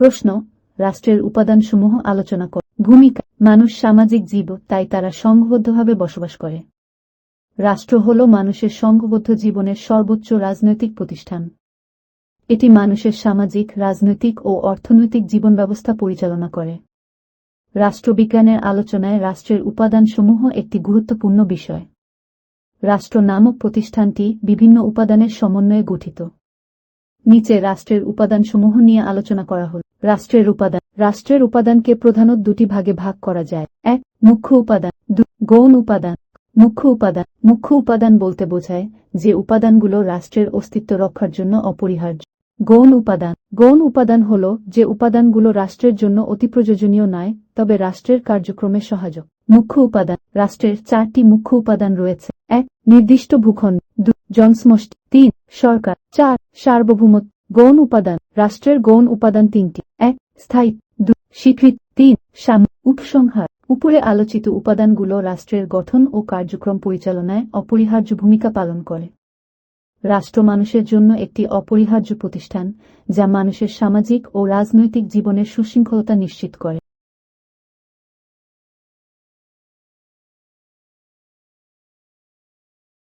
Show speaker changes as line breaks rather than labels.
প্রশ্ন, রাষ্ট্রের উপাদানসমূহ আলোচনা কর। ভূমিকা, মানুষ সামাজিক জীব, তাই তারা সংঘবদ্ধভাবে বসবাস করে। রাষ্ট্র হল মানুষের সংঘবদ্ধ জীবনের সর্বোচ্চ রাজনৈতিক প্রতিষ্ঠান। এটি মানুষের সামাজিক, রাজনৈতিক ও অর্থনৈতিক জীবন ব্যবস্থা পরিচালনা করে। রাষ্ট্রবিজ্ঞানের আলোচনায় রাষ্ট্রের উপাদানসমূহ একটি গুরুত্বপূর্ণ বিষয়। রাষ্ট্র নামক প্রতিষ্ঠানটি বিভিন্ন উপাদানের সমন্বয়ে গঠিত। নিচে রাষ্ট্রের উপাদানসমূহ নিয়ে আলোচনা করা হল। রাষ্ট্রের উপাদান। রাষ্ট্রের উপাদানকে প্রধানত দুটি ভাগে ভাগ করা যায়। এক, মুখ্য উপাদান। গৌণ উপাদান। মুখ্য উপাদান। মুখ্য উপাদান বলতে বোঝায় যে উপাদানগুলো রাষ্ট্রের অস্তিত্ব রক্ষার জন্য অপরিহার্য। গৌণ উপাদান। গৌণ উপাদান হল যে উপাদানগুলো রাষ্ট্রের জন্য অতি প্রয়োজনীয় নয়, তবে রাষ্ট্রের কার্যক্রমে সহায়ক। মুখ্য উপাদান। রাষ্ট্রের চারটি মুখ্য উপাদান রয়েছে। এক, নির্দিষ্ট ভূখণ্ড। দুই, জনসমষ্টি। তিন, সরকার। চার, সার্বভৌমত্ব। গৌণ উপাদান। রাষ্ট্রের গৌণ উপাদান তিনটি। স্থায়ী, দু, স্বীকৃত, তিন, সাম, উপসংহার। উপরে আলোচিত উপাদানগুলো রাষ্ট্রের গঠন ও কার্যক্রম পরিচালনায় অপরিহার্য ভূমিকা পালন করে। রাষ্ট্র মানুষের জন্য একটি অপরিহার্য প্রতিষ্ঠান, যা মানুষের সামাজিক ও রাজনৈতিক জীবনের সুশৃঙ্খলতা নিশ্চিত করে।